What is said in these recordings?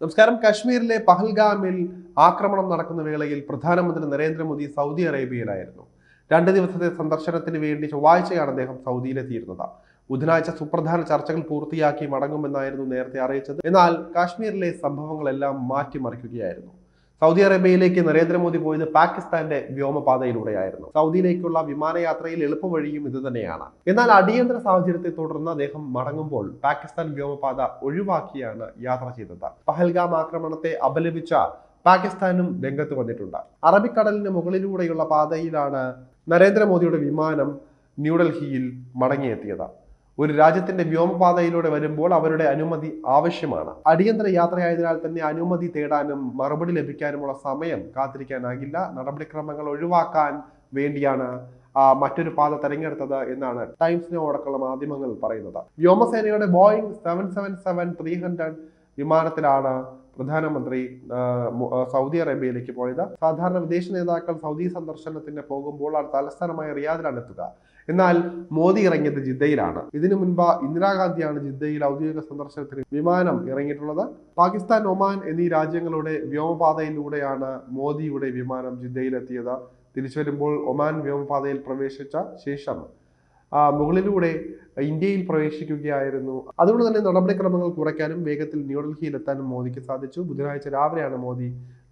നമസ്കാരം. കാശ്മീരിലെ പഹൽഗാമിൽ ആക്രമണം നടക്കുന്ന വേളയിൽ പ്രധാനമന്ത്രി നരേന്ദ്രമോദി സൗദി അറേബ്യയിലായിരുന്നു. രണ്ട് ദിവസത്തെ സന്ദർശനത്തിന് വേണ്ടി ചൊവ്വാഴ്ചയാണ് അദ്ദേഹം സൗദിയിലെത്തിയിരുന്നത്. ബുധനാഴ്ച സുപ്രധാന ചർച്ചകൾ പൂർത്തിയാക്കി മടങ്ങുമെന്നായിരുന്നു നേരത്തെ അറിയിച്ചത്. എന്നാൽ കാശ്മീരിലെ സംഭവങ്ങളെല്ലാം മാറ്റിമറിക്കുകയായിരുന്നു. സൗദി അറേബ്യയിലേക്ക് നരേന്ദ്രമോദി പോയത് പാകിസ്ഥാന്റെ വ്യോമപാതയിലൂടെയായിരുന്നു. സൗദിയിലേക്കുള്ള വിമാനയാത്രയിൽ എളുപ്പവഴിയും ഇത് തന്നെയാണ്. എന്നാൽ അടിയന്തര സാഹചര്യത്തെ തുടർന്ന് അദ്ദേഹം മടങ്ങുമ്പോൾ പാകിസ്ഥാൻ വ്യോമപാത ഒഴിവാക്കിയാണ് യാത്ര ചെയ്തത്. പഹൽഗാം ആക്രമണത്തെ അപലപിച്ച പാകിസ്ഥാനും രംഗത്ത് വന്നിട്ടുണ്ട്. അറബിക്കടലിന് മുകളിലൂടെയുള്ള പാതയിലാണ് നരേന്ദ്രമോദിയുടെ വിമാനം ന്യൂഡൽഹിയിൽ മടങ്ങിയെത്തിയത്. ഒരു രാജ്യത്തിന്റെ വ്യോമപാതയിലൂടെ വരുമ്പോൾ അവരുടെ അനുമതി ആവശ്യമാണ്. അടിയന്തര യാത്രയായതിനാൽ തന്നെ അനുമതി തേടാനും മറുപടി ലഭിക്കാനുമുള്ള സമയം കാത്തിരിക്കാനാകില്ല. നടപടിക്രമങ്ങൾ ഒഴിവാക്കാൻ വേണ്ടിയാണ് മറ്റൊരു പാത തെരഞ്ഞെടുത്തത് എന്നാണ് ടൈംസിനോ അടക്കമുള്ള മാധ്യമങ്ങൾ പറയുന്നത്. വ്യോമസേനയുടെ Boeing seven seven seven three hundred വിമാനത്തിലാണ് പ്രധാനമന്ത്രി സൗദി അറേബ്യയിലേക്ക് പോയത്. സാധാരണ വിദേശ നേതാക്കൾ സൗദി സന്ദർശനത്തിന് പോകുമ്പോൾ തലസ്ഥാനമായ റിയാദിലാണ് എത്തുക. എന്നാൽ മോദി ഇറങ്ങിയത് ജിദ്ദയിലാണ്. ഇതിനു മുൻപ് ഇന്ദിരാഗാന്ധിയാണ് ജിദ്ദയിൽ ഔദ്യോഗിക സന്ദർശനത്തിന് വിമാനം ഇറങ്ങിയിട്ടുള്ളത്. പാകിസ്ഥാൻ ഒമാൻ എന്നീ രാജ്യങ്ങളുടെ വ്യോമപാതയിലൂടെയാണ് മോദിയുടെ വിമാനം ജിദ്ദയിലെത്തിയത്. തിരിച്ചു വരുമ്പോൾ ഒമാൻ വ്യോമപാതയിൽ പ്രവേശിച്ച ശേഷം മുകളിലൂടെ ഇന്ത്യയിൽ പ്രവേശിക്കുകയായിരുന്നു. അതുകൊണ്ട് തന്നെ നടപടിക്രമങ്ങൾ കുറയ്ക്കാനും വേഗത്തിൽ ന്യൂഡൽഹിയിൽ എത്താനും മോദിക്ക് സാധിച്ചു. ബുധനാഴ്ച രാവിലെയാണ് മോദി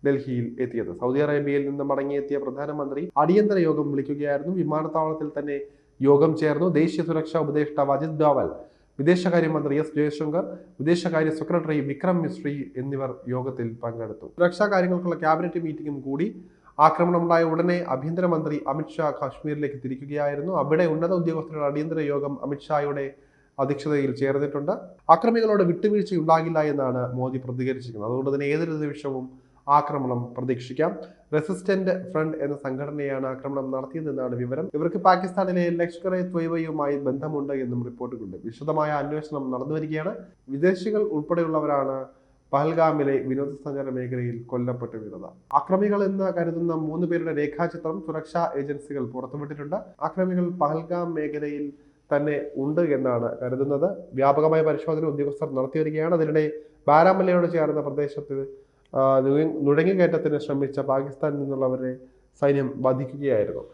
ഡൽഹിയിൽ എത്തിയത്. സൗദി അറേബ്യയിൽ നിന്ന് മടങ്ങിയെത്തിയ പ്രധാനമന്ത്രി അടിയന്തര യോഗം വിളിക്കുകയായിരുന്നു. വിമാനത്താവളത്തിൽ തന്നെ യോഗം ചേർന്നു. ദേശീയ സുരക്ഷാ ഉപദേഷ്ടാവ് അജിത് ഡോവൽ വിദേശകാര്യമന്ത്രി എസ് ജയശങ്കർ വിദേശകാര്യ സെക്രട്ടറി വിക്രം മിശ്രി എന്നിവർ യോഗത്തിൽ പങ്കെടുത്തു. സുരക്ഷാ കാര്യങ്ങൾക്കുള്ള ക്യാബിനറ്റ് മീറ്റിംഗും കൂടി ആക്രമണമുണ്ടായ ഉടനെ ആഭ്യന്തരമന്ത്രി അമിത്ഷാ കാശ്മീരിലേക്ക് തിരിക്കുകയായിരുന്നു. അവിടെ ഉന്നത ഉദ്യോഗസ്ഥരുടെ അടിയന്തര യോഗം അമിത്ഷായുടെ അധ്യക്ഷതയിൽ ചേർന്നിട്ടുണ്ട്. അക്രമികളോട് വിട്ടുവീഴ്ച ഉണ്ടാകില്ല എന്നാണ് മോദി പ്രതികരിച്ചിരിക്കുന്നത്. അതുകൊണ്ട് തന്നെ ഏതൊരു നിമിഷവും ആക്രമണം പ്രതീക്ഷിക്കാം. റെസിസ്റ്റന്റ് ഫ്രണ്ട് എന്ന സംഘടനയാണ് ആക്രമണം നടത്തിയതെന്നാണ് വിവരം. ഇവർക്ക് പാകിസ്ഥാനിലെ ലഷ്കർ എ ത്വയ്ബയുമായി ബന്ധമുണ്ട് എന്നും റിപ്പോർട്ടുകളുണ്ട്. വിശദമായ അന്വേഷണം നടന്നുവരികയാണ്. വിദേശികൾ ഉൾപ്പെടെയുള്ളവരാണ് പഹൽഗാമിലെ വിനോദസഞ്ചാര മേഖലയിൽ കൊല്ലപ്പെട്ടു വീണത് അക്രമികൾ എന്ന് കരുതുന്ന മൂന്ന് പേരുടെ രേഖാചിത്രം സുരക്ഷാ ഏജൻസികൾ പുറത്തുവിട്ടിട്ടുണ്ട്. അക്രമികൾ പഹൽഗാം മേഖലയിൽ തന്നെ ഉണ്ട് എന്നാണ് കരുതുന്നത്. വ്യാപകമായ പരിശോധന ഉദ്യോഗസ്ഥർ നടത്തി വരികയാണ് അതിനിടെ ബാരാമല്ലയോട് ചേർന്ന പ്രദേശത്ത് നുഴഞ്ഞുകയറ്റത്തിന് ശ്രമിച്ച പാകിസ്ഥാനിൽ നിന്നുള്ളവരെ സൈന്യം വധിക്കുകയായിരുന്നു.